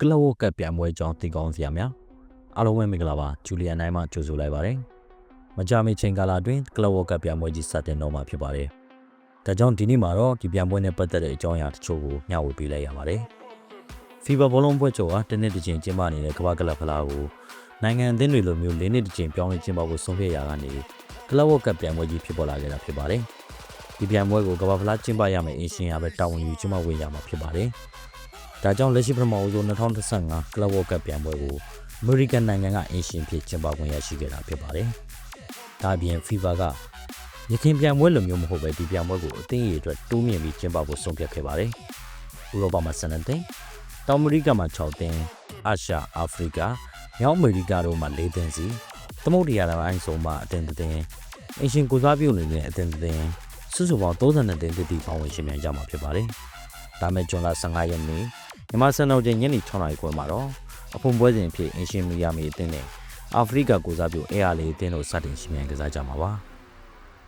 ကလပ်ဝက်ကပ်ပြန်ပွဲကြောင်းသိကောင်းစရာများအားလုံးပဲမင်္ဂလာပါဂျူလီယန်နိုင်မှကြိုဆိုလိုက်ပါတယ်မကြမီချိန်ကာလအတွင်းကလပ်ဝက်ကပ်ပြန်ပွဲကြီးစတင်တော့မှာဖြစ်ပါတယ်ဒါကြောင့်ဒီနေ့မှာတော့ဒီပြန်ပွဲနဲ့ပတ်သက်တဲ့အကြောင်းအရာတချို့ကိုမျှဝေပေးလိုက်ရပါတယ်ဖီဘာဘောလုံးပွဲချုပ်ဟာတစ်နှစ်တစ်ချိန်ကျင်းပနေတဲ့ကမ္ဘာကလပ်ဖလားကိုနိုင်ငံအသင်းတွေလိုမျိုး၄နှစ်တစ်ချိန်ပြောင်းလဲကျင်းပဖို့ဆုံးဖြတ်ရာကနေကလပ်ဝက်ကပ်ပြန်ပွဲကြီးဖြစ်ပေါ်လာခဲ့တာဖြစ်ပါတယ်ဒီပြန်ပွဲကိုကမ္ဘာဖလားကျင်းပရမယ့်အင်ရှင်ရပဲတာဝန်ယူကျင်းပဝင်ရမှာဖြစ်ပါတယ် ဒါကြောင့်လက်ရှိပထမဦးဆုံး2015ကလပ်ဝက်ကပ်ပြန်ပွဲကိုအမေရိကန်နိုင်ငံကအင်ရှင်ဖြစ်ကျင်းပခွင့်ရရှိခဲ့တာဖြစ်ပါတယ်ဒါအပြင် FIFA ကရခိုင်ပြန်ပွဲလိုမျိုးမဟုတ်ပဲဒီပြန်ပွဲကိုအသင်းရအတွက်တိုးမြင့်ပြီးကျင်းပဖို့ဆုံးဖြတ်ခဲ့ပါတယ်ဥရောပမှာ12သိန်းတောင်အမေရိကမှာ6သိန်းအာရှအာဖရိကမြောက်အမေရိကတို့မှာ4သိန်းစီသမုဒ္ဒရာတိုင်းဆုံးမှာအသင်းတစ်သိန်းအင်ရှင်ကိုစားပြုနေတဲ့အသင်းတစ်သိန်းစုစုပေါင်း32သိန်းတည်တည်ပေါင်းဝင်ရှင်မြန်ကြမှာဖြစ်ပါတယ်ဒါမဲ့ဂျွန်လ15ရက်နေ့ မြန်မာစံတော်ချိန်ညနေ6နာရီခွဲမှာတော့အဖွင့်ပွဲစဉ်အဖြစ်အင်ရှင်မီယာမီအသင်းနဲ့အာဖရိကကိုစားပြုအေအာလီအသင်းတို့စတင်ရှင်မြန်ကစားကြမှာပါ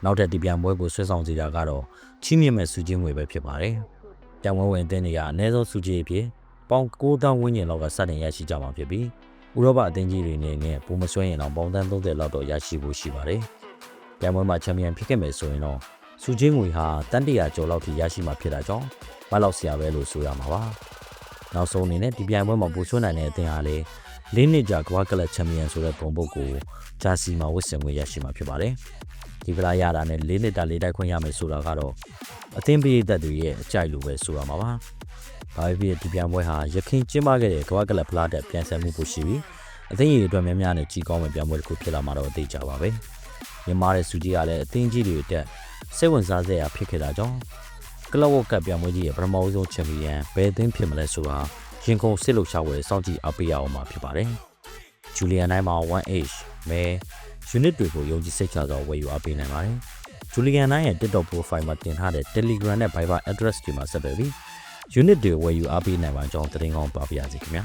နောက်ထပ်ဒီပြန်ပွဲကိုဆွဲဆောင်စီတာကတော့ချီးမြှင့်မဲ့စုချင်းငွေပဲဖြစ်ပါတယ်ပြန်ပွဲဝင်အသင်းတွေကအနည်းဆုံးစုချင်းအဖြစ်ပေါင်9000ဝန်းကျင်လောက်ကစတင်ရရှိကြမှာဖြစ်ပြီးဥရောပအသင်းကြီးတွေနဲ့နဲ့ပုံမဆွဲရင်တော့ပေါင်တန်း30လောက်တော့ရရှိဖို့ရှိပါတယ်ပြန်ပွဲမှာချန်ပီယံဖြစ်ခဲ့မယ်ဆိုရင်တော့စုချင်းငွေဟာတန်တရာကျော်လောက်ထိရရှိမှာဖြစ်တာကြောင့်မလောက်ဆရာပဲလို့ဆိုရမှာပါ နောက်ဆုံးအနေနဲ့ဒီပြိုင်ပွဲမှာပို့ချွန်းနိုင်တဲ့အသင်းဟာလေလေးနှစ်ကြာကမ္ဘာကလပ်ချန်ပီယံဆိုတဲ့ပုံပုတ်ကိုဂျာစီမှာဝတ်ဆင်ခွင့်ရရှိမှာဖြစ်ပါတယ်ဒီကလာရတာနဲ့လေးနှစ်တာလေးတိုက်ခွင့်ရမယ်ဆိုတာကတော့အသင်းပိသက်တွေရဲ့အကြိုက်လိုပဲဆိုရမှာပါဘာဖြစ်ဖြစ်ဒီပြိုင်ပွဲဟာရခိုင်ကျင်းပခဲ့တဲ့ကမ္ဘာကလပ်ဖလားတက်ပြန်ဆက်မှုပိုရှိပြီးအသင်းရည်အတွက်များများနဲ့ကြီးကောင်းမဲ့ပြိုင်ပွဲတစ်ခုဖြစ်လာမှာတော့အသေးကြပါပဲမြန်မာတဲ့စူကြီးကလည်းအသင်းကြီးတွေတက်စိတ်ဝင်စားစရာဖြစ်ခဲ့တာကြောင့် ကလပ်ဝက်ကပ်ပြိုင်ပွဲကြီးရဲ့ပထမဆုံးချန်ပီယံဘယ်အသင်းဖြစ်မလဲဆိုတာရင်ကုန်စစ်လို့ရှာဝယ်စောင့်ကြည့်အပေးရအောင်မှာဖြစ်ပါတယ်ဂျူလီယန်နိုင်မှာ 1H မဲ unit တွေကိုယုံကြည်စိတ်ချစွာဝယ်ယူအားပေးနိုင်ပါတယ်ဂျူလီယန်နိုင်ရဲ့ TikTok profile မှာတင်ထားတဲ့ Telegram နဲ့ Viber address တွေမှာဆက်သွယ်ပြီး unit တွေဝယ်ယူအားပေးနိုင်ပါကြောင်းသတင်းကောင်းပါပါရစေခင်ဗျာ